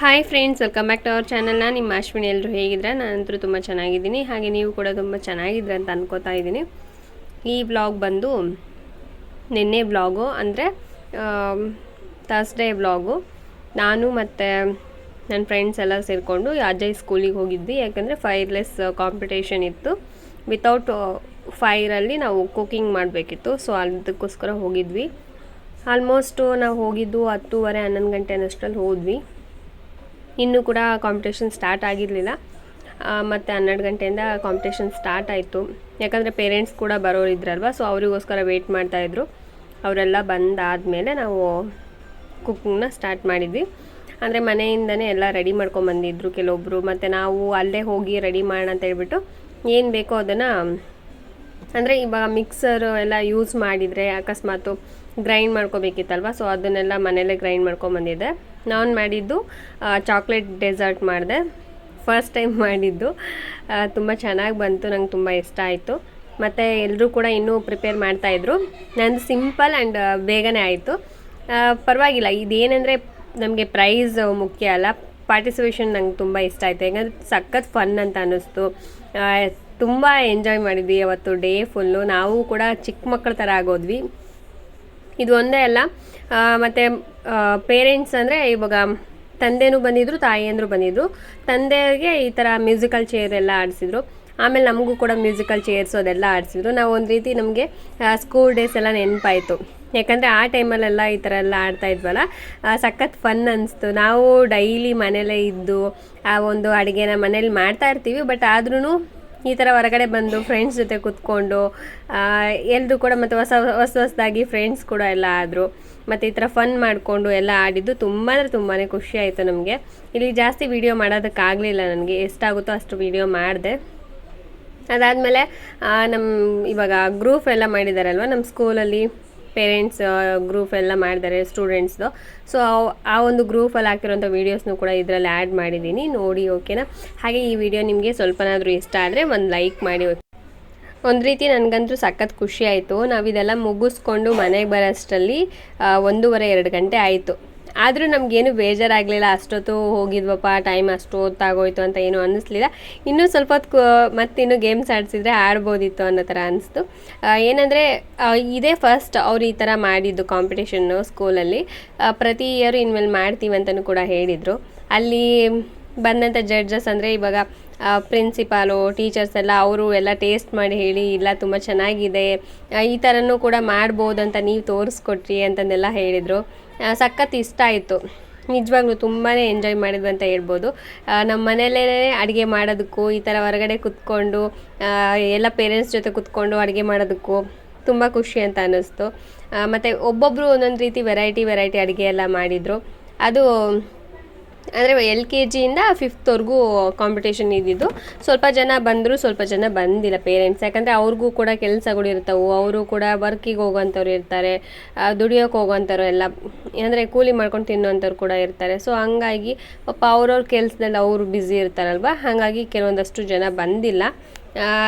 Hi friends welcome back to our ಚಾನಲ್ನ ನಿಮ್ಮ ಅಶ್ವಿನಿ. ಎಲ್ಲರೂ ಹೇಗಿದ್ರೆ ನಾನಂತರೂ ತುಂಬ ಚೆನ್ನಾಗಿದ್ದೀನಿ. ಹಾಗೆ ನೀವು ಕೂಡ ತುಂಬ ಚೆನ್ನಾಗಿದ್ರೆ ಅಂತ ಅನ್ಕೋತಾ ಇದ್ದೀನಿ. ಈ ಬ್ಲಾಗ್ ಬಂದು ನಿನ್ನೆ ಬ್ಲಾಗು ಅಂದರೆ ಥರ್ಸ್ಡೇ ಬ್ಲಾಗು ನಾನು ಮತ್ತು ನನ್ನ ಫ್ರೆಂಡ್ಸ್ ಎಲ್ಲ ಸೇರಿಕೊಂಡು ಅಜಯ್ ಸ್ಕೂಲಿಗೆ ಹೋಗಿದ್ವಿ. ಯಾಕಂದರೆ ಫೈರ್ಲೆಸ್ ಕಾಂಪಿಟೇಷನ್ ಇತ್ತು. ವಿತೌಟ್ ಫೈರಲ್ಲಿ ನಾವು ಕುಕಿಂಗ್ ಮಾಡಬೇಕಿತ್ತು. ಸೊ ಅದಕ್ಕೋಸ್ಕರ ಹೋಗಿದ್ವಿ. ಆಲ್ಮೋಸ್ಟು ನಾವು ಹೋಗಿದ್ದು ಹತ್ತೂವರೆ, ಹನ್ನೊಂದು ಗಂಟೆ ಹೋದ್ವಿ. ಇನ್ನೂ ಕೂಡ ಕಾಂಪಿಟೇಷನ್ ಸ್ಟಾರ್ಟ್ ಆಗಿರಲಿಲ್ಲ. ಮತ್ತು ಹನ್ನೆರಡು ಗಂಟೆಯಿಂದ ಕಾಂಪಿಟೇಷನ್ ಸ್ಟಾರ್ಟ್ ಆಯಿತು. ಯಾಕಂದರೆ ಪೇರೆಂಟ್ಸ್ ಕೂಡ ಬರೋರು ಇದ್ರಲ್ವ ಸೊ ಅವರಿಗೋಸ್ಕರ ವೆಯ್ಟ್ ಮಾಡ್ತಾಯಿದ್ರು ಅವರೆಲ್ಲ ಬಂದಾದಮೇಲೆ ನಾವು ಕುಕ್ಕಿಂಗ್ನ ಸ್ಟಾರ್ಟ್ ಮಾಡಿದ್ವಿ. ಅಂದರೆ ಮನೆಯಿಂದನೇ ಎಲ್ಲ ರೆಡಿ ಮಾಡ್ಕೊಂಬಂದಿದ್ರು ಕೆಲವೊಬ್ಬರು ಮತ್ತು ನಾವು ಅಲ್ಲೇ ಹೋಗಿ ರೆಡಿ ಮಾಡೋಣ ಅಂತ ಹೇಳ್ಬಿಟ್ಟು ಏನು ಬೇಕೋ ಅದನ್ನು, ಅಂದರೆ ಇವಾಗ ಮಿಕ್ಸರ್ ಎಲ್ಲ ಯೂಸ್ ಮಾಡಿದರೆ ಅಕಸ್ಮಾತು ಗ್ರೈಂಡ್ ಮಾಡ್ಕೋಬೇಕಿತ್ತಲ್ವ ಸೊ ಅದನ್ನೆಲ್ಲ ಮನೆಯಲ್ಲೇ ಗ್ರೈಂಡ್ ಮಾಡ್ಕೊಂಬಂದಿದ್ದೆ ನಾನು ಮಾಡಿದ್ದು ಚಾಕ್ಲೇಟ್ ಡೆಸರ್ಟ್ ಮಾಡಿದೆ. ಫಸ್ಟ್ ಟೈಮ್ ಮಾಡಿದ್ದು. ತುಂಬ ಚೆನ್ನಾಗಿ ಬಂತು, ನಂಗೆ ತುಂಬ ಇಷ್ಟ ಆಯಿತು. ಮತ್ತು ಎಲ್ಲರೂ ಕೂಡ ಇನ್ನೂ ಪ್ರಿಪೇರ್ ಮಾಡ್ತಾಯಿದ್ರು ನಂದು ಸಿಂಪಲ್ ಆ್ಯಂಡ್ ಬೇಗನೆ ಆಯಿತು. ಪರವಾಗಿಲ್ಲ, ಇದೇನೆಂದರೆ ನಮಗೆ ಪ್ರೈಸ್ ಮುಖ್ಯ ಅಲ್ಲ. ಪಾರ್ಟಿಸಿಪೇಷನ್ ನಂಗೆ ತುಂಬ ಇಷ್ಟ ಆಯಿತು. ಯಾಕಂದರೆ ಸಖತ್ ಫನ್ ಅಂತ ಅನ್ನಿಸ್ತು. ತುಂಬ ಎಂಜಾಯ್ ಮಾಡಿದ್ವಿ. ಅವತ್ತು ಡೇ ಫುಲ್ಲು ನಾವು ಕೂಡ ಚಿಕ್ಕ ಮಕ್ಕಳ ಥರ ಆಗೋದ್ವಿ. ಇದು ಒಂದೇ ಅಲ್ಲ. ಮತ್ತು ಪೇರೆಂಟ್ಸ್ ಅಂದರೆ ಇವಾಗ ತಂದೆನೂ ಬಂದಿದ್ದರು ತಾಯಿಯಂದರು ಬಂದಿದ್ದರು ತಂದೆಗೆ ಈ ಥರ ಮ್ಯೂಸಿಕಲ್ ಚೇರ್ ಎಲ್ಲ ಆಡಿಸಿದ್ರು. ಆಮೇಲೆ ನಮಗೂ ಕೂಡ ಮ್ಯೂಸಿಕಲ್ ಚೇರ್ಸ್ ಅದೆಲ್ಲ ಆಡಿಸಿದ್ರು. ನಾವು ಒಂದು ರೀತಿ ನಮಗೆ ಸ್ಕೂಲ್ ಡೇಸ್ ಎಲ್ಲ ನೆನಪಾಯಿತು. ಯಾಕಂದರೆ ಆ ಟೈಮಲ್ಲೆಲ್ಲ ಈ ಥರ ಎಲ್ಲ ಆಡ್ತಾ ಇದ್ವಲ್ಲ ಸಖತ್ ಫನ್ ಅನಿಸ್ತು. ನಾವು ಡೈಲಿ ಮನೇಲೇ ಇದ್ದು, ಆ, ಒಂದು ಅಡುಗೆನ ಮನೇಲಿ ಮಾಡ್ತಾ ಇರ್ತೀವಿ, ಬಟ್ ಆದ್ರೂ ಈ ಥರ ಹೊರಗಡೆ ಬಂದು ಫ್ರೆಂಡ್ಸ್ ಜೊತೆ ಕೂತ್ಕೊಂಡು ಎಲ್ಲರೂ ಕೂಡ ಮತ್ತು ಹೊಸ ಹೊಸ ಹೊಸದಾಗಿ ಫ್ರೆಂಡ್ಸ್ ಕೂಡ ಎಲ್ಲ ಆದರು. ಮತ್ತು ಈ ಥರ ಫನ್ ಮಾಡಿಕೊಂಡು ಎಲ್ಲ ಆಡಿದ್ದು ತುಂಬ ಅಂದರೆ ತುಂಬಾ ಖುಷಿ ಆಯಿತು ನಮಗೆ. ಇಲ್ಲಿ ಜಾಸ್ತಿ ವೀಡಿಯೋ ಮಾಡೋದಕ್ಕಾಗಲಿಲ್ಲ ನನಗೆ. ಎಷ್ಟಾಗುತ್ತೋ ಅಷ್ಟು ವೀಡಿಯೋ ಮಾಡಿದೆ. ಅದಾದಮೇಲೆ ನಮ್ಮ ಇವಾಗ ಗ್ರೂಪ್ ಎಲ್ಲ ಮಾಡಿದಾರಲ್ವ ನಮ್ಮ ಸ್ಕೂಲಲ್ಲಿ ಪೇರೆಂಟ್ಸ್ ಗ್ರೂಪ್ ಎಲ್ಲ ಮಾಡಿದ್ದಾರೆ ಸ್ಟೂಡೆಂಟ್ಸ್ದು ಸೊ ಆ ಒಂದು ಗ್ರೂಪಲ್ಲಿ ಹಾಕಿರೋಂಥ ವೀಡಿಯೋಸ್ನು ಕೂಡ ಇದರಲ್ಲಿ ಆ್ಯಡ್ ಮಾಡಿದ್ದೀನಿ. ನೋಡಿ ಓಕೆನಾ ಹಾಗೆ ಈ ವಿಡಿಯೋ ನಿಮಗೆ ಸ್ವಲ್ಪನಾದರೂ ಇಷ್ಟ ಆದರೆ ಒಂದು ಲೈಕ್ ಮಾಡಿ ಒಂದು ರೀತಿ ನನಗಂತೂ ಸಖತ್ ಖುಷಿ ಆಯಿತು. ನಾವು ಇದೆಲ್ಲ ಮುಗಿಸ್ಕೊಂಡು ಮನೆಗೆ ಬರೋಷ್ಟರಲ್ಲಿ ಒಂದೂವರೆ, ಎರಡು ಗಂಟೆ ಆಯಿತು. ಆದರೂ ನಮಗೇನು ಬೇಜಾರಾಗಲಿಲ್ಲ, ಅಷ್ಟೊತ್ತು ಹೋಗಿದ್ವಪ್ಪ ಟೈಮ್ ಅಷ್ಟು ಹೊತ್ತಾಗೋಯ್ತು ಅಂತ ಏನೂ ಅನ್ನಿಸ್ಲಿಲ್ಲ. ಇನ್ನೂ ಸ್ವಲ್ಪ ಹೊತ್ತು ಮತ್ತಿನ್ನು ಗೇಮ್ಸ್ ಆಡಿಸಿದ್ರೆ ಆಡ್ಬೋದಿತ್ತು ಅನ್ನೋ ಥರ ಅನಿಸ್ತು ಏನಂದರೆ ಇದೇ ಫಸ್ಟ್ ಅವ್ರು ಈ ಥರ ಮಾಡಿದ್ದು ಕಾಂಪಿಟೇಷನ್ನು ಸ್ಕೂಲಲ್ಲಿ ಪ್ರತಿ ಇಯರು ಇನ್ಮೇಲೆ ಮಾಡ್ತೀವಿ ಅಂತಲೂ ಕೂಡ ಹೇಳಿದರು. ಅಲ್ಲಿ ಬಂದಂಥ ಜಡ್ಜಸ್ ಅಂದರೆ ಇವಾಗ ಪ್ರಿನ್ಸಿಪಾಲು ಟೀಚರ್ಸ್ ಎಲ್ಲ ಅವರು ಎಲ್ಲ ಟೇಸ್ಟ್ ಮಾಡಿ ಹೇಳಿ, ಇಲ್ಲ ತುಂಬ ಚೆನ್ನಾಗಿದೆ ಈ ಥರನೂ ಕೂಡ ಮಾಡ್ಬೋದು ಅಂತ ನೀವು ತೋರಿಸ್ಕೊಟ್ರಿ ಅಂತಂದೆಲ್ಲ ಹೇಳಿದರು. ಸಖತ್ ಇಷ್ಟ ಆಯಿತು. ನಿಜವಾಗ್ಲೂ ತುಂಬಾ ಎಂಜಾಯ್ ಮಾಡಿದ್ವಿ ಅಂತ ಹೇಳ್ಬೋದು. ನಮ್ಮ ಮನೆಯಲ್ಲೇ ಅಡುಗೆ ಮಾಡೋದಕ್ಕೂ, ಈ ಥರ ಹೊರಗಡೆ ಕುತ್ಕೊಂಡು ಎಲ್ಲ ಪೇರೆಂಟ್ಸ್ ಜೊತೆ ಕುತ್ಕೊಂಡು ಅಡುಗೆ ಮಾಡೋದಕ್ಕೂ ತುಂಬ ಖುಷಿ ಅಂತ ಅನ್ನಿಸ್ತು. ಮತ್ತು ಒಬ್ಬೊಬ್ಬರು ಒಂದೊಂದು ರೀತಿ ವೆರೈಟಿ ವೆರೈಟಿ ಅಡುಗೆ ಎಲ್ಲ ಮಾಡಿದರು. ಅದು ಅಂದರೆ ಎಲ್ ಕೆ ಜಿಯಿಂದ ಫಿಫ್ತ್ವರೆಗೂ ಕಾಂಪಿಟೇಷನ್ ಇದ್ದಿದ್ದು. ಸ್ವಲ್ಪ ಜನ ಬಂದರು, ಸ್ವಲ್ಪ ಜನ ಬಂದಿಲ್ಲ ಪೇರೆಂಟ್ಸ್ ಯಾಕಂದರೆ ಅವ್ರಿಗೂ ಕೂಡ ಕೆಲಸಗಳು ಇರ್ತವೆ. ಅವರು ಕೂಡ ವರ್ಕಿಗೆ ಹೋಗೋಂಥವ್ರು ಇರ್ತಾರೆ ದುಡಿಯೋಕೆ ಹೋಗೋಂಥವ್ರು ಎಲ್ಲ. ಅಂದರೆ ಕೂಲಿ ಮಾಡ್ಕೊಂಡು ತಿನ್ನೋಂಥವ್ರು ಕೂಡ ಇರ್ತಾರೆ. ಸೊ ಹಂಗಾಗಿ ಪಾಪ ಅವ್ರವ್ರ ಕೆಲಸದಲ್ಲಿ ಅವರು ಬ್ಯುಸಿ ಇರ್ತಾರಲ್ವ? ಹಾಗಾಗಿ ಕೆಲವೊಂದಷ್ಟು ಜನ ಬಂದಿಲ್ಲ.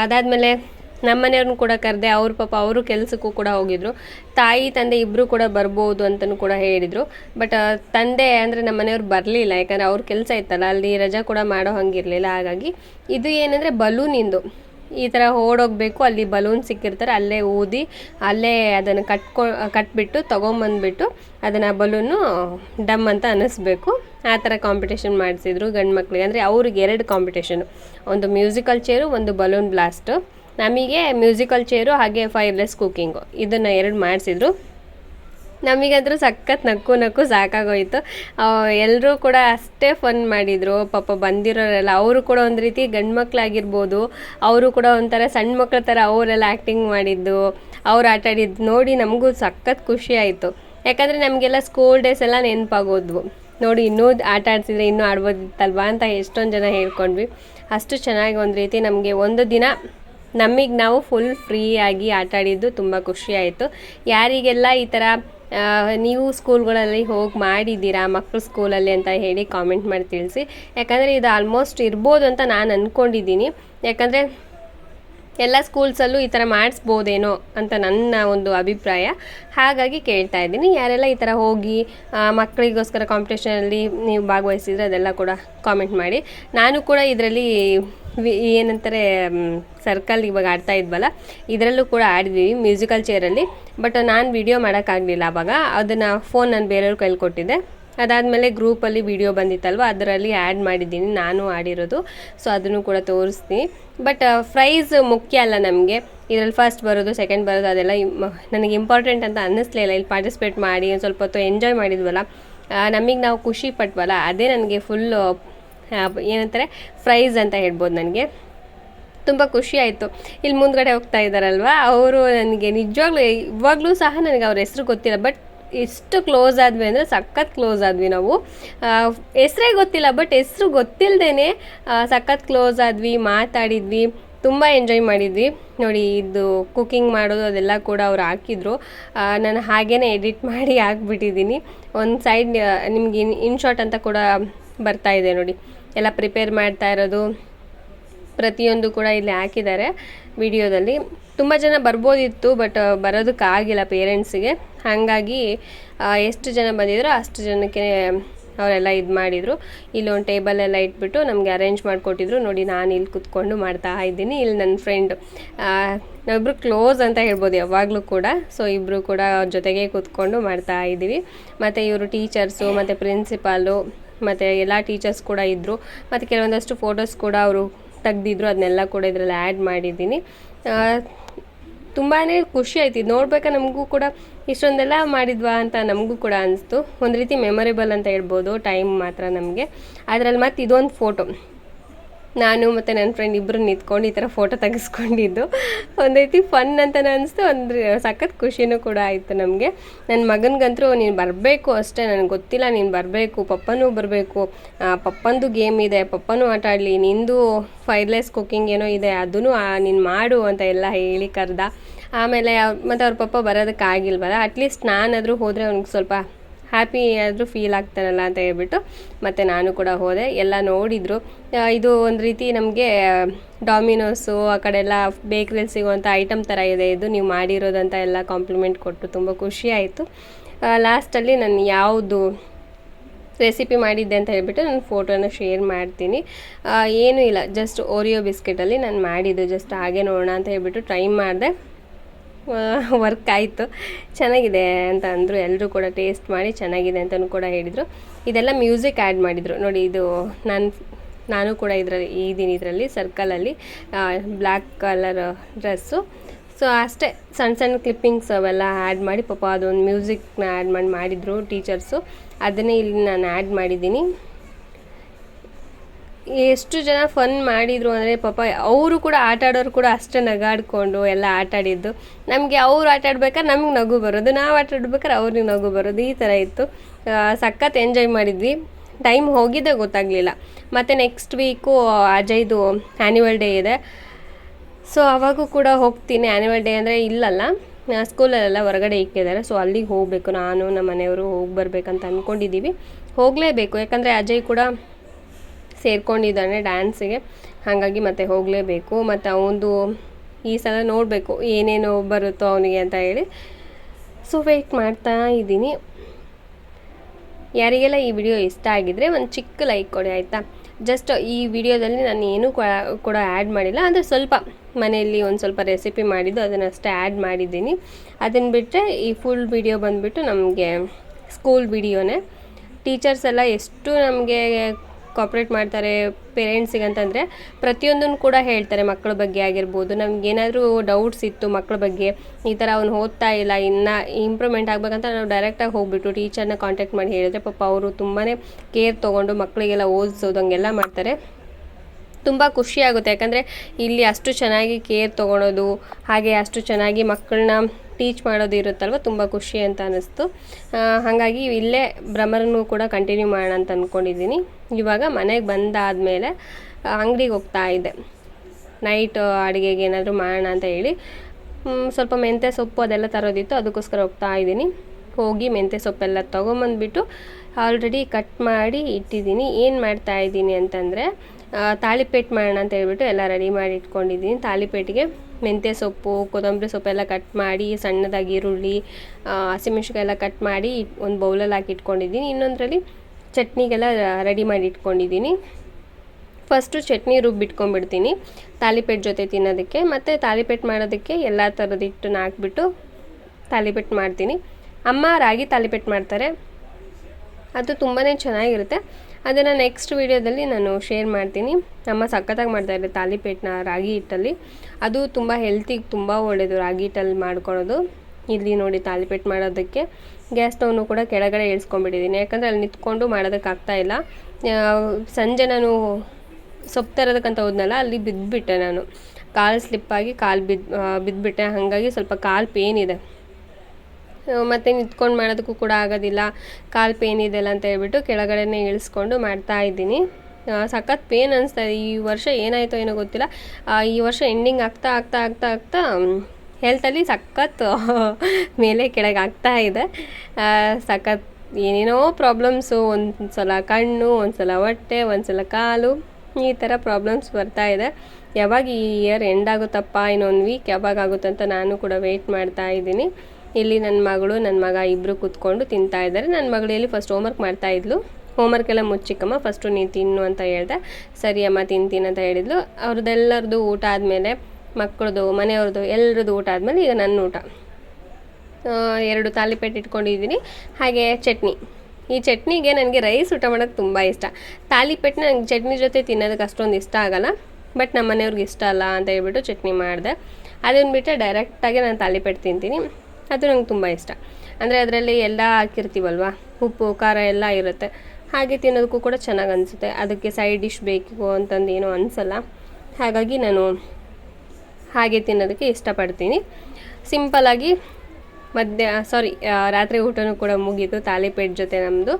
ಅದಾದಮೇಲೆ ನಮ್ಮ ಮನೆಯವ್ರನ್ನ ಕೂಡ ಕರೆದೆ, ಅವ್ರ ಪಾಪ ಅವರು ಕೆಲಸಕ್ಕೂ ಕೂಡ ಹೋಗಿದ್ರು. ತಾಯಿ, ತಂದೆ ಇಬ್ಬರು ಕೂಡ ಬರ್ಬೋದು ಅಂತಲೂ ಕೂಡ ಹೇಳಿದರು. ಬಟ್ ತಂದೆ ಅಂದರೆ ನಮ್ಮ ಮನೆಯವ್ರು ಬರಲಿಲ್ಲ. ಯಾಕಂದರೆ ಅವ್ರ ಕೆಲಸ ಇತ್ತಲ್ಲ, ಅಲ್ಲಿ ರಜಾ ಕೂಡ ಮಾಡೋ ಹಂಗಿರಲಿಲ್ಲ. ಹಾಗಾಗಿ ಇದು ಏನಂದರೆ ಬಲೂನಿಂದು. ಈ ಥರ ಓಡೋಗಬೇಕು, ಅಲ್ಲಿ ಬಲೂನ್ ಸಿಕ್ಕಿರ್ತಾರೆ, ಅಲ್ಲೇ ಊದಿ, ಅಲ್ಲೇ ಅದನ್ನು ಕಟ್ಕೊ, ಕಟ್ಬಿಟ್ಟು ತೊಗೊಂಬಂದ್ಬಿಟ್ಟು ಅದನ್ನು ಬಲೂನು ಡಮ್ ಅಂತ ಅನ್ನಿಸ್ಬೇಕು. ಆ ಥರ ಕಾಂಪಿಟೇಷನ್ ಮಾಡಿಸಿದ್ರು ಗಂಡು ಮಕ್ಕಳಿಗೆ ಅಂದರೆ ಅವ್ರಿಗೆ ಎರಡು ಕಾಂಪಿಟೇಷನು. ಒಂದು ಮ್ಯೂಸಿಕಲ್ ಚೇರು, ಒಂದು ಬಲೂನ್ ಬ್ಲಾಸ್ಟು. ನಮಗೆ ಮ್ಯೂಸಿಕಲ್ ಚೇರು ಹಾಗೆ ಫೈರ್ಲೆಸ್ ಕುಕ್ಕಿಂಗು ಇದನ್ನು ಎರಡು ಮಾಡಿಸಿದ್ರು. ನಮಗಂದ್ರೂ ಸಖತ್ ನಕ್ಕು ನಕ್ಕು ಸಾಕಾಗೋಯಿತು. ಎಲ್ಲರೂ ಕೂಡ ಅಷ್ಟೇ ಫನ್ ಮಾಡಿದರು. ಪಾಪ ಬಂದಿರೋರೆಲ್ಲ, ಅವರು ಕೂಡ ಒಂದು ರೀತಿ ಗಂಡು ಮಕ್ಕಳಾಗಿರ್ಬೋದು ಅವರು ಕೂಡ ಒಂಥರ ಸಣ್ಣ ಮಕ್ಕಳ ಥರ ಅವರೆಲ್ಲ ಆ್ಯಕ್ಟಿಂಗ್ ಮಾಡಿದ್ದು. ಅವ್ರು ಆಟ ಆಡಿದ್ದು ನೋಡಿ ನಮಗೂ ಸಖತ್ ಖುಷಿ ಆಯಿತು. ಯಾಕಂದರೆ ನಮಗೆಲ್ಲ ಸ್ಕೂಲ್ ಡೇಸ್ ಎಲ್ಲ ನೆನಪಾಗೋದ್ವು. ನೋಡಿ ಇನ್ನೂ ಆಟ ಆಡ್ಸಿದ್ರೆ ಇನ್ನೂ ಆಡ್ಬೋದಿತ್ತಲ್ವಾ ಅಂತ ಎಷ್ಟೊಂದು ಜನ ಹೇಳ್ಕೊಂಡ್ವಿ. ಅಷ್ಟು ಚೆನ್ನಾಗಿ ಒಂದು ರೀತಿ ನಮಗೆ ಒಂದು ದಿನ ನಮಗೆ ನಾವು ಫುಲ್ ಫ್ರೀಯಾಗಿ ಆಟ ಆಡಿದ್ದು ತುಂಬ ಖುಷಿಯಾಯಿತು ಯಾರಿಗೆಲ್ಲ ಈ ಥರ ನೀವು ಸ್ಕೂಲ್ಗಳಲ್ಲಿ ಹೋಗಿ ಮಾಡಿದ್ದೀರಾ ಮಕ್ಕಳು ಸ್ಕೂಲಲ್ಲಿ ಅಂತ ಹೇಳಿ ಕಾಮೆಂಟ್ ಮಾಡಿ ತಿಳಿಸಿ. ಯಾಕಂದರೆ ಇದು ಆಲ್ಮೋಸ್ಟ್ ಇರ್ಬೋದು ಅಂತ ನಾನು ಅಂದ್ಕೊಂಡಿದ್ದೀನಿ ಯಾಕಂದರೆ ಎಲ್ಲ ಸ್ಕೂಲ್ಸಲ್ಲೂ ಈ ಥರ ಮಾಡಿಸ್ಬೋದೇನೋ ಅಂತ ನನ್ನ ಒಂದು ಅಭಿಪ್ರಾಯ. ಹಾಗಾಗಿ ಕೇಳ್ತಾ ಇದ್ದೀನಿ. ಯಾರೆಲ್ಲ ಈ ಥರ ಹೋಗಿ ಮಕ್ಕಳಿಗೋಸ್ಕರ ಕಾಂಪಿಟೇಷನಲ್ಲಿ ನೀವು ಭಾಗವಹಿಸಿದ್ರೆ ಅದೆಲ್ಲ ಕೂಡ ಕಾಮೆಂಟ್ ಮಾಡಿ. ನಾನು ಕೂಡ ಇದರಲ್ಲಿ ಏನಂತಾರೆ ಸರ್ಕಲ್ ಇವಾಗ ಆಡ್ತಾ ಇದ್ವಲ್ಲ, ಇದರಲ್ಲೂ ಕೂಡ ಆಡಿದ್ವಿ, ಮ್ಯೂಸಿಕಲ್ ಚೇರಲ್ಲಿ. ಬಟ್ ನಾನು ವಿಡಿಯೋ ಮಾಡೋಕ್ಕಾಗಲಿಲ್ಲ ಆವಾಗ ಅದನ್ನು ಫೋನ್ ನಾನು ಬೇರೆಯವ್ರ ಕೈಲಿ ಕೊಟ್ಟಿದ್ದೆ ಅದಾದಮೇಲೆ ಗ್ರೂಪಲ್ಲಿ ವಿಡಿಯೋ ಬಂದಿತ್ತಲ್ವ, ಅದರಲ್ಲಿ ಆ್ಯಡ್ ಮಾಡಿದ್ದೀನಿ, ನಾನು ಆಡಿರೋದು. ಸೊ, ಅದನ್ನು ಕೂಡ ತೋರಿಸ್ತೀನಿ. ಬಟ್ ಪ್ರೈಸ್ ಮುಖ್ಯ ಅಲ್ಲ ನಮಗೆ. ಇದರಲ್ಲಿ ಫಸ್ಟ್ ಬರೋದು, ಸೆಕೆಂಡ್ ಬರೋದು, ಅದೆಲ್ಲ ನನಗೆ ಇಂಪಾರ್ಟೆಂಟ್ ಅಂತ ಅನ್ನಿಸ್ಲೇ ಇಲ್ಲ ಇಲ್ಲಿ ಪಾರ್ಟಿಸಿಪೇಟ್ ಮಾಡಿ ಸ್ವಲ್ಪ ಹೊತ್ತು ಎಂಜಾಯ್ ಮಾಡಿದ್ವಲ್ಲ ನಮಗೆ ನಾವು ಖುಷಿ ಪಟ್ವಲ್ಲ, ಅದೇ ನನಗೆ ಫುಲ್ಲು ಏನಂತಾರೆ ಫ್ರೈಸ್ ಅಂತ ಹೇಳ್ಬೋದು ನನಗೆ. ತುಂಬ ಖುಷಿ ಆಯಿತು. ಇಲ್ಲಿ ಮುಂದ್ಗಡೆ ಹೋಗ್ತಾ ಇದ್ದಾರಲ್ವ? ಅವರು ನನಗೆ ನಿಜವಾಗ್ಲೂ, ಇವಾಗಲೂ ಸಹ ನನಗೆ ಅವ್ರ ಹೆಸರು ಗೊತ್ತಿಲ್ಲ, ಬಟ್ ಎಷ್ಟು ಕ್ಲೋಸ್ ಆದ್ವಿ ಅಂದರೆ ಸಖತ್ ಕ್ಲೋಸ್ ಆದ್ವಿ ನಾವು. ಹೆಸರೇ ಗೊತ್ತಿಲ್ಲ, ಬಟ್ ಹೆಸರು ಗೊತ್ತಿಲ್ಲದೇ ಸಖತ್ ಕ್ಲೋಸ್ ಆದ್ವಿ, ಮಾತಾಡಿದ್ವಿ, ತುಂಬ ಎಂಜಾಯ್ ಮಾಡಿದ್ವಿ. ನೋಡಿ, ಇದು ಕುಕ್ಕಿಂಗ್ ಮಾಡೋದು ಅದೆಲ್ಲ ಕೂಡ ಅವ್ರು ಹಾಕಿದ್ರು. ನಾನು ಹಾಗೇ ಎಡಿಟ್ ಮಾಡಿ ಹಾಕ್ಬಿಟ್ಟಿದ್ದೀನಿ. ಒಂದು ಸೈಡ್ ನಿಮ್ಗೆ ಇನ್ ಶಾರ್ಟ್ ಅಂತ ಕೂಡ ಬರ್ತಾ ಇದೆ ನೋಡಿ. ಎಲ್ಲ ಪ್ರಿಪೇರ್ ಮಾಡ್ತಾ ಇರೋದು ಪ್ರತಿಯೊಂದು ಕೂಡ ಇಲ್ಲಿ ಹಾಕಿದ್ದಾರೆ ವಿಡಿಯೋದಲ್ಲಿ. ತುಂಬ ಜನ ಬರ್ಬೋದಿತ್ತು, ಬಟ್ ಬರೋದಕ್ಕಾಗಿಲ್ಲ ಪೇರೆಂಟ್ಸಿಗೆ. ಹಾಗಾಗಿ ಎಷ್ಟು ಜನ ಬಂದಿದ್ರು ಅಷ್ಟು ಜನಕ್ಕೆ ಅವರೆಲ್ಲ ಇದು ಮಾಡಿದರು. ಇಲ್ಲೊಂದು ಟೇಬಲ್ ಎಲ್ಲ ಇಟ್ಬಿಟ್ಟು ನಮಗೆ ಅರೇಂಜ್ ಮಾಡಿಕೊಟ್ಟಿದ್ರು. ನೋಡಿ, ನಾನು ಇಲ್ಲಿ ಕುತ್ಕೊಂಡು ಮಾಡ್ತಾ ಇದ್ದೀನಿ. ಇಲ್ಲಿ ನನ್ನ ಫ್ರೆಂಡ್ ನಾವಿಬ್ರು ಕ್ಲೋಸ್ ಅಂತ ಹೇಳ್ಬೋದು ಯಾವಾಗಲೂ ಕೂಡ. ಸೊ ಇಬ್ಬರು ಕೂಡ ಅವ್ರ ಜೊತೆಗೆ ಕೂತ್ಕೊಂಡು ಮಾಡ್ತಾ ಇದ್ದೀವಿ. ಮತ್ತು ಇವರು ಟೀಚರ್ಸು, ಮತ್ತು ಪ್ರಿನ್ಸಿಪಾಲು ಮತ್ತು ಎಲ್ಲ ಟೀಚರ್ಸ್ ಕೂಡ ಇದ್ದರು ಮತ್ತು ಕೆಲವೊಂದಷ್ಟು ಫೋಟೋಸ್ ಕೂಡ ಅವರು ತೆಗ್ದಿದ್ರು, ಅದನ್ನೆಲ್ಲ ಕೂಡ ಇದರಲ್ಲಿ ಆ್ಯಡ್ ಮಾಡಿದ್ದೀನಿ. ತುಂಬಾ ಖುಷಿ ಆಯ್ತು. ಇದು ನೋಡ್ಬೇಕಾ ನಮಗೂ ಕೂಡ ಇಷ್ಟೊಂದೆಲ್ಲ ಮಾಡಿದ್ವಾ ಅಂತ ನಮಗೂ ಕೂಡ ಅನಿಸ್ತು. ಒಂದು ರೀತಿ ಮೆಮೊರೇಬಲ್ ಅಂತ ಹೇಳ್ಬೋದು ಟೈಮ್ ಮಾತ್ರ ನಮಗೆ. ಅದರಲ್ಲಿ ಮತ್ತು ಇದೊಂದು ಫೋಟೋ ನಾನು ಮತ್ತು ನನ್ನ ಫ್ರೆಂಡ್ ಇಬ್ಬರು ನಿಂತ್ಕೊಂಡು ಈ ಥರ ಫೋಟೋ ತೆಗೆಸ್ಕೊಂಡಿದ್ದು. ಒಂದು ರೀತಿ ಫನ್ ಅಂತಲೇ ಅನಿಸ್ತು, ಒಂದು ಸಖತ್ ಖುಷಿನೂ ಕೂಡ ಆಯಿತು ನಮಗೆ. ನನ್ನ ಮಗನಿಗಂತೂ ನೀನು ಬರಬೇಕು ಅಷ್ಟೇ, ನನಗೆ ಗೊತ್ತಿಲ್ಲ, ನೀನು ಬರಬೇಕು, ಪಪ್ಪನೂ ಬರಬೇಕು. ಪಪ್ಪಂದು ಗೇಮ್ ಇದೆ, ಪಪ್ಪನೂ ಆಟ ಆಡಲಿ, ನಿಂದು ಫೈರ್ಲೆಸ್ ಕುಕ್ಕಿಂಗ್ ಏನೋ ಇದೆ ಅದೂ ನೀನು ಮಾಡು ಅಂತ ಎಲ್ಲ ಹೇಳಿ ಕರೆದ. ಆಮೇಲೆ ಮತ್ತು ಅವ್ರ ಪಪ್ಪ ಬರೋದಕ್ಕಾಗಿಲ್ವಲ್ಲ ಅಟ್ಲೀಸ್ಟ್ ನಾನಾದರೂ ಹೋದರೆ ಅವ್ನಿಗೆ ಸ್ವಲ್ಪ ಹ್ಯಾಪಿ ಆದರೂ ಫೀಲ್ ಆಗ್ತಾನಲ್ಲ ಅಂತ ಹೇಳ್ಬಿಟ್ಟು ಮತ್ತು ನಾನು ಕೂಡ ಹೋದೆ. ಎಲ್ಲ ನೋಡಿದರು. ಇದು ಒಂದು ರೀತಿ ನಮಗೆ ಡಾಮಿನೋಸು ಆ ಕಡೆ ಎಲ್ಲ ಬೇಕ್ರಿಯಲ್ಲಿ ಸಿಗುವಂಥ ಐಟಮ್ ಥರ ಇದೆ. ಇದು ನೀವು ಮಾಡಿರೋದಂತ ಎಲ್ಲ ಕಾಂಪ್ಲಿಮೆಂಟ್ ಕೊಟ್ಟು ತುಂಬ ಖುಷಿ ಆಯಿತು. ಲಾಸ್ಟಲ್ಲಿ ನಾನು ಯಾವುದು ರೆಸಿಪಿ ಮಾಡಿದ್ದೆ ಅಂತ ಹೇಳ್ಬಿಟ್ಟು ನಾನು ಫೋಟೋನ ಶೇರ್ ಮಾಡ್ತೀನಿ. ಏನೂ ಇಲ್ಲ. ಜಸ್ಟ್ ಓರಿಯೋ ಬಿಸ್ಕೆಟಲ್ಲಿ ನಾನು ಮಾಡಿದ್ದು. ಜಸ್ಟ್ ಹಾಗೆ ನೋಡೋಣ ಅಂತ ಹೇಳ್ಬಿಟ್ಟು ಟ್ರೈ ಮಾಡಿದೆ. ವರ್ಕ್ ಆಯಿತು. ಚೆನ್ನಾಗಿದೆ ಅಂತ ಅಂದರು ಎಲ್ಲರೂ ಕೂಡ ಟೇಸ್ಟ್ ಮಾಡಿ ಚೆನ್ನಾಗಿದೆ ಅಂತಲೂ ಕೂಡ ಹೇಳಿದರು. ಇದೆಲ್ಲ ಮ್ಯೂಸಿಕ್ ಆ್ಯಡ್ ಮಾಡಿದರು. ನೋಡಿ, ಇದು ನಾನು ನಾನು ಕೂಡ ಇದರಲ್ಲಿ, ಇದ್ದೀನಿ ಇದರಲ್ಲಿ ಸರ್ಕಲಲ್ಲಿ ಬ್ಲ್ಯಾಕ್ ಕಲರ್ ಡ್ರೆಸ್ಸು ಸೊ ಅಷ್ಟೇ ಸಣ್ಣ ಸಣ್ಣ ಕ್ಲಿಪ್ಪಿಂಗ್ಸ್ ಅವೆಲ್ಲ ಆ್ಯಡ್ ಮಾಡಿ, ಪಾಪ ಅದೊಂದು ಮ್ಯೂಸಿಕ್ನ ಆ್ಯಡ್ ಮಾಡಿ, ಮಾಡಿದರು ಟೀಚರ್ಸು ಅದನ್ನೇ ಇಲ್ಲಿ ನಾನು ಆ್ಯಡ್ ಮಾಡಿದ್ದೀನಿ. ಎಷ್ಟು ಜನ ಫನ್ ಮಾಡಿದರು ಅಂದರೆ ಪಾಪ ಅವರು ಕೂಡ ಆಟ ಆಡೋರು ಕೂಡ ಅಷ್ಟೇ ನಗಾಡ್ಕೊಂಡು ಎಲ್ಲ ಆಟ ಆಡಿದ್ದು. ನಮಗೆ ಅವ್ರು ಆಟ ಆಡ್ಬೇಕಾದ್ರೆ ನಮಗೆ ನಗು ಬರೋದು, ನಾವು ಆಟ ಆಡ್ಬೇಕಾದ್ರೆ ಅವ್ರಿಗೆ ನಗು ಬರೋದು, ಈ ಥರ ಇತ್ತು. ಸಖತ್ ಎಂಜಾಯ್ ಮಾಡಿದ್ವಿ. ಟೈಮ್ ಹೋಗಿದ್ದೇ ಗೊತ್ತಾಗಲಿಲ್ಲ. ಮತ್ತು ನೆಕ್ಸ್ಟ್ ವೀಕು ಅಜಯ್ದು ಆ್ಯನ್ಯುವಲ್ ಡೇ ಇದೆ. ಸೊ ಅವಾಗೂ ಕೂಡ ಹೋಗ್ತೀನಿ. ಆ್ಯನ್ಯುವಲ್ ಡೇ ಅಂದರೆ ಇಲ್ಲಲ್ಲ. ಸ್ಕೂಲಲ್ಲೆಲ್ಲ ಹೊರಗಡೆ ಇಕ್ಕಿದ್ದಾರೆ. ಸೊ ಅಲ್ಲಿಗೆ ಹೋಗಬೇಕು. ನಾನು ನಮ್ಮ ಮನೆಯವರು ಹೋಗಿ ಬರಬೇಕಂತ ಅಂದ್ಕೊಂಡಿದ್ದೀವಿ ಹೋಗಲೇಬೇಕು. ಯಾಕಂದರೆ ಅಜಯ್ ಕೂಡ ಸೇರ್ಕೊಂಡಿದ್ದಾನೆ ಡ್ಯಾನ್ಸಿಗೆ. ಹಾಗಾಗಿ ಮತ್ತೆ ಹೋಗಲೇಬೇಕು. ಮತ್ತು ಅವನದು ಈ ಸಲ ನೋಡಬೇಕು ಏನೇನು ಬರುತ್ತೋ ಅವನಿಗೆ ಅಂತ ಹೇಳಿ. ಸೊ ವೆಯ್ಟ್ ಮಾಡ್ತಾ ಇದ್ದೀನಿ. ಯಾರಿಗೆಲ್ಲ ಈ ವಿಡಿಯೋ ಇಷ್ಟ ಆಗಿದ್ರೆ ಒಂದು ಚಿಕ್ಕ ಲೈಕ್ ಕೊಡಿ, ಆಯಿತಾ? ಜಸ್ಟ್ ಈ ವಿಡಿಯೋದಲ್ಲಿ ನಾನು ಏನೂ ಕೂಡ- ಆ್ಯಡ್ ಮಾಡಿಲ್ಲ. ಅಂದರೆ ಸ್ವಲ್ಪ ಮನೆಯಲ್ಲಿ ಒಂದು ಸ್ವಲ್ಪ ರೆಸಿಪಿ ಮಾಡಿದ್ದು ಅದನ್ನು ಅಷ್ಟೇ ಆ್ಯಡ್ ಮಾಡಿದ್ದೀನಿ. ಅದನ್ನು ಬಿಟ್ಟರೆ ಈ ಫುಲ್ ವಿಡಿಯೋ ಬಂದುಬಿಟ್ಟು ನಮಗೆ ಸ್ಕೂಲ್ ವಿಡಿಯೋನೇ ಟೀಚರ್ಸ್ ಎಲ್ಲ ಎಷ್ಟು ನಮಗೆ ಕಾಪ್ರೇಟ್ ಮಾಡ್ತಾರೆ ಪೇರೆಂಟ್ಸಿಗೆ ಅಂತಂದರೆ ಪ್ರತಿಯೊಂದನ್ನು ಕೂಡ ಹೇಳ್ತಾರೆ ಮಕ್ಕಳ ಬಗ್ಗೆ ಆಗಿರ್ಬೋದು. ನಮಗೇನಾದರೂ ಡೌಟ್ಸ್ ಇತ್ತು ಮಕ್ಕಳ ಬಗ್ಗೆ, ಈ ಥರ ಅವ್ನು ಓದ್ತಾ ಇಲ್ಲ, ಇನ್ನು ಇಂಪ್ರೂವ್ಮೆಂಟ್ ಆಗಬೇಕಂತ ನಾವು ಡೈರೆಕ್ಟಾಗಿ ಹೋಗ್ಬಿಟ್ಟು ಟೀಚರ್ನ ಕಾಂಟ್ಯಾಕ್ಟ್ ಮಾಡಿ ಹೇಳಿದ್ರೆ ಪಾಪ ಅವರು ತುಂಬಾ ಕೇರ್ ತೊಗೊಂಡು ಮಕ್ಕಳಿಗೆಲ್ಲ ಓದಿಸೋದು ಹಂಗೆಲ್ಲ ಮಾಡ್ತಾರೆ. ತುಂಬ ಖುಷಿ ಆಗುತ್ತೆ. ಯಾಕಂದರೆ ಇಲ್ಲಿ ಅಷ್ಟು ಚೆನ್ನಾಗಿ ಕೇರ್ ತೊಗೊಳೋದು, ಹಾಗೆ ಅಷ್ಟು ಚೆನ್ನಾಗಿ ಮಕ್ಕಳನ್ನ ಟೀಚ್ ಮಾಡೋದು ಇರುತ್ತಲ್ವ? ತುಂಬ ಖುಷಿ ಅಂತ ಅನ್ನಿಸ್ತು. ಹಾಗಾಗಿ ಇಲ್ಲೇ ಭ್ರಮರನ್ನು ಕೂಡ ಕಂಟಿನ್ಯೂ ಮಾಡೋಣ ಅಂತ ಅಂದ್ಕೊಂಡಿದ್ದೀನಿ ಇವಾಗ ಮನೆಗೆ ಬಂದಾದಮೇಲೆ ಅಂಗಡಿಗೆ ಹೋಗ್ತಾ ಇದ್ದೆ. ನೈಟ್ ಅಡುಗೆಗೆ ಏನಾದರೂ ಮಾಡೋಣ ಅಂತ ಹೇಳಿ. ಸ್ವಲ್ಪ ಮೆಂತ್ಯ ಸೊಪ್ಪು ಅದೆಲ್ಲ ತರೋದಿತ್ತು, ಅದಕ್ಕೋಸ್ಕರ ಹೋಗ್ತಾ ಇದ್ದೀನಿ. ಹೋಗಿ ಮೆಂತ್ಯ ಸೊಪ್ಪೆಲ್ಲ ತೊಗೊಂಬಂದ್ಬಿಟ್ಟು ಆಲ್ರೆಡಿ ಕಟ್ ಮಾಡಿ ಇಟ್ಟಿದ್ದೀನಿ. ಏನು ಮಾಡ್ತಾ ಇದ್ದೀನಿ ಅಂತಂದರೆ ತಾಳಿಪೇಟ್ ಮಾಡೋಣ ಅಂತ ಹೇಳ್ಬಿಟ್ಟು ಎಲ್ಲ ರೆಡಿ ಮಾಡಿ ಇಟ್ಕೊಂಡಿದ್ದೀನಿ. ತಾಳಿಪೇಟಿಗೆ ಮೆಂತ್ಯ ಸೊಪ್ಪು, ಕೊತ್ತಂಬರಿ ಸೊಪ್ಪೆಲ್ಲ ಕಟ್ ಮಾಡಿ, ಸಣ್ಣದಾಗಿ ಈರುಳ್ಳಿ ಹಸಿಮೆಣ್ಸಿಕಾಯಿ ಎಲ್ಲ ಕಟ್ ಮಾಡಿ ಒಂದು ಬೌಲಲ್ಲಿ ಹಾಕಿ ಇಟ್ಕೊಂಡಿದ್ದೀನಿ. ಇನ್ನೊಂದರಲ್ಲಿ ಚಟ್ನಿಗೆಲ್ಲ ರೆಡಿ ಮಾಡಿ ಇಟ್ಕೊಂಡಿದ್ದೀನಿ. ಫಸ್ಟು ಚಟ್ನಿ ರುಬ್ಬಿಟ್ಕೊಂಡ್ಬಿಡ್ತೀನಿ. ತಾಲಿಪೇಟ್ ಜೊತೆ ತಿನ್ನೋದಕ್ಕೆ ಮತ್ತು ತಾಲಿಪೇಟ್ ಮಾಡೋದಕ್ಕೆ ಎಲ್ಲ ಥರದ ಹಿಟ್ಟನ್ನ ಹಾಕ್ಬಿಟ್ಟು ತಾಲಿಪೇಟ್ ಮಾಡ್ತೀನಿ. ಅಮ್ಮ ರಾಗಿ ತಾಲಿಪೇಟ್ ಮಾಡ್ತಾರೆ. ಅದು ತುಂಬಾ ಚೆನ್ನಾಗಿರುತ್ತೆ. ಅದನ್ನು ನೆಕ್ಸ್ಟ್ ವೀಡಿಯೋದಲ್ಲಿ ನಾನು ಶೇರ್ ಮಾಡ್ತೀನಿ. ನಮ್ಮ ಸಖತ್ತಾಗಿ ಮಾಡ್ತಾಯಿದ್ದಾರೆ ತಾಲಿಪೇಟನ್ನ ರಾಗಿ ಹಿಟ್ಟಲ್ಲಿ. ಅದು ತುಂಬ ಹೆಲ್ತಿಗೆ ತುಂಬ ಒಳ್ಳೆಯದು ರಾಗಿ ಹಿಟ್ಟಲ್ಲಿ ಮಾಡ್ಕೊಳ್ಳೋದು ಇಲ್ಲಿ ನೋಡಿ ತಾಲಿಪೇಟ್ ಮಾಡೋದಕ್ಕೆ ಗ್ಯಾಸ್ ಸ್ಟವ್ನು ಕೂಡ ಕೆಳಗಡೆ ಇಳಿಸ್ಕೊಂಡ್ಬಿಟ್ಟಿದ್ದೀನಿ ಯಾಕಂದರೆ ಅಲ್ಲಿ ನಿಂತ್ಕೊಂಡು ಮಾಡೋದಕ್ಕೆ ಆಗ್ತಾ ಇಲ್ಲ. ಸಂಜೆ ನಾನು ಸೊಪ್ಪು ತರೋದಕ್ಕಂತ ಹೋದ್ನಲ್ಲ, ಅಲ್ಲಿ ಬಿದ್ದುಬಿಟ್ಟೆ ನಾನು. ಕಾಲು ಸ್ಲಿಪ್ಪಾಗಿ ಕಾಲು ಬಿದ್ದು ಬಿದ್ದುಬಿಟ್ಟೆ ಹಾಗಾಗಿ ಸ್ವಲ್ಪ ಕಾಲು ಪೇನ್ ಇದೆ. ಮತ್ತು ನಿಂತ್ಕೊಂಡು ಮಾಡೋದಕ್ಕೂ ಕೂಡ ಆಗೋದಿಲ್ಲ. ಕಾಲು ಪೇನ್ ಇದೆಲ್ಲ ಅಂತ ಹೇಳ್ಬಿಟ್ಟು ಕೆಳಗಡೆನೇ ಇಳಿಸ್ಕೊಂಡು ಮಾಡ್ತಾ ಇದ್ದೀನಿ. ಸಖತ್ ಪೇನ್ ಅನಿಸ್ತಾ ಇದೆ. ಈ ವರ್ಷ ಏನಾಯಿತೋ ಏನೋ ಗೊತ್ತಿಲ್ಲ. ಈ ವರ್ಷ ಎಂಡಿಂಗ್ ಆಗ್ತಾ ಆಗ್ತಾ ಆಗ್ತಾ ಆಗ್ತಾ ಹೆಲ್ತಲ್ಲಿ ಸಖತ್ ಮೇಲೆ ಕೆಳಗೆ ಆಗ್ತಾ ಇದೆ. ಸಖತ್ ಏನೇನೋ ಪ್ರಾಬ್ಲಮ್ಸು ಒಂದು ಸಲ ಕಣ್ಣು ಒಂದು ಸಲ ಹೊಟ್ಟೆ ಒಂದು ಸಲ ಕಾಲು, ಈ ಥರ ಪ್ರಾಬ್ಲಮ್ಸ್ ಬರ್ತಾ ಇದೆ. ಯಾವಾಗ ಈ ಇಯರ್ ಎಂಡ್ ಆಗುತ್ತಪ್ಪ, ಇನ್ನೊಂದು ವೀಕ್ ಯಾವಾಗ ಆಗುತ್ತಂತ ನಾನು ಕೂಡ ವೆಯ್ಟ್ ಮಾಡ್ತಾ ಇದ್ದೀನಿ. ಇಲ್ಲಿ ನನ್ನ ಮಗಳು, ನನ್ನ ಮಗ ಇಬ್ಬರು ಕೂತ್ಕೊಂಡು ತಿಂತಾ ಇದ್ದಾರೆ. ನನ್ನ ಮಗಳು ಇಲ್ಲಿ ಫಸ್ಟ್ ಹೋಮ್ವರ್ಕ್ ಮಾಡ್ತಾ ಇದ್ಲು. ಹೋಮ್ವರ್ಕ್ ಎಲ್ಲ ಮುಚ್ಚಿಕ್ಕಮ್ಮ ಫಸ್ಟು ನೀನು ತಿನ್ನು ಅಂತ ಹೇಳ್ದೆ. ಸರಿ ಅಮ್ಮ, ತಿಂತೀನಿ ಅಂತ ಹೇಳಿದ್ಲು. ಅವ್ರದ್ದೆಲ್ಲರದ್ದು ಊಟ ಆದಮೇಲೆ ಮಕ್ಕಳದು, ಮನೆಯವ್ರದ್ದು ಎಲ್ಲರದ್ದು ಊಟ ಆದಮೇಲೆ ಈಗ ನನ್ನ ಊಟ. ಎರಡು ತಾಲಿಪೇಟ್ ಇಟ್ಕೊಂಡಿದ್ದೀನಿ. ಹಾಗೆ ಚಟ್ನಿ. ಈ ಚಟ್ನಿಗೆ ನನಗೆ ರೈಸ್ ಊಟ ಮಾಡೋಕ್ಕೆ ತುಂಬ ಇಷ್ಟ. ತಾಲಿಪೇಟ್ ನನಗೆ ಚಟ್ನಿ ಜೊತೆ ತಿನ್ನೋದಕ್ಕೆ ಅಷ್ಟೊಂದು ಇಷ್ಟ ಆಗಲ್ಲ. ಬಟ್ ನಮ್ಮ ಮನೆಯವ್ರಿಗೆ ಇಷ್ಟ ಅಲ್ಲ ಅಂತ ಹೇಳ್ಬಿಟ್ಟು ಚಟ್ನಿ ಮಾಡಿದೆ. ಅದನ್ನು ಬಿಟ್ಟರೆ ಡೈರೆಕ್ಟಾಗಿ ನಾನು ತಾಲಿಪೇಟ್ ತಿಂತೀನಿ. ಅದು ನಂಗೆ ತುಂಬ ಇಷ್ಟ. ಅಂದರೆ ಅದರಲ್ಲಿ ಎಲ್ಲ ಹಾಕಿರ್ತೀವಲ್ವ? ಉಪ್ಪು, ಖಾರ ಎಲ್ಲ ಇರುತ್ತೆ. ಹಾಗೆ ತಿನ್ನೋದಕ್ಕೂ ಕೂಡ ಚೆನ್ನಾಗಿ ಅನಿಸುತ್ತೆ. ಅದಕ್ಕೆ ಸೈಡ್ ಡಿಶ್ ಬೇಕು ಅಂತಂದು ಏನೂ ಅನಿಸಲ್ಲ. ಹಾಗಾಗಿ ನಾನು ಹಾಗೆ ತಿನ್ನೋದಕ್ಕೆ ಇಷ್ಟಪಡ್ತೀನಿ. ಸಿಂಪಲಾಗಿ ಮಧ್ಯ ಸಾರಿ ರಾತ್ರಿ ಊಟನೂ ಕೂಡ ಮುಗೀತು. ತಾಲಿಪೇಟ್ ಜೊತೆ ನಮ್ಮದು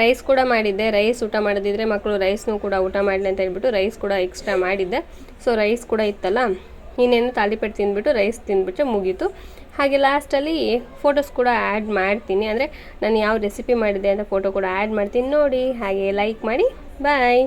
ರೈಸ್ ಕೂಡ ಮಾಡಿದ್ದೆ. ರೈಸ್ ಊಟ ಮಾಡದಿದ್ದರೆ ಮಕ್ಕಳು ರೈಸ್ನೂ ಕೂಡ ಊಟ ಮಾಡಲಿ ಅಂತ ಹೇಳ್ಬಿಟ್ಟು ರೈಸ್ ಕೂಡ ಎಕ್ಸ್ಟ್ರಾ ಮಾಡಿದ್ದೆ. ಸೊ ರೈಸ್ ಕೂಡ ಇತ್ತಲ್ಲ? ಇನ್ನೇನು ತಾಲಿಪೇಟ್ ತಿಂದ್ಬಿಟ್ಟು ರೈಸ್ ತಿಂದ್ಬಿಟ್ರೆ ಮುಗೀತು. ಹಾಗೆ ಲಾಸ್ಟಲ್ಲಿ ಫೋಟೋಸ್ ಕೂಡ ಆ್ಯಡ್ ಮಾಡ್ತೀನಿ. ಅಂದರೆ ನಾನು ಯಾವ ರೆಸಿಪಿ ಮಾಡಿದೆ ಅಂತ ಫೋಟೋ ಕೂಡ ಆ್ಯಡ್ ಮಾಡ್ತೀನಿ. ನೋಡಿ, ಹಾಗೆ ಲೈಕ್ ಮಾಡಿ. ಬಾಯ್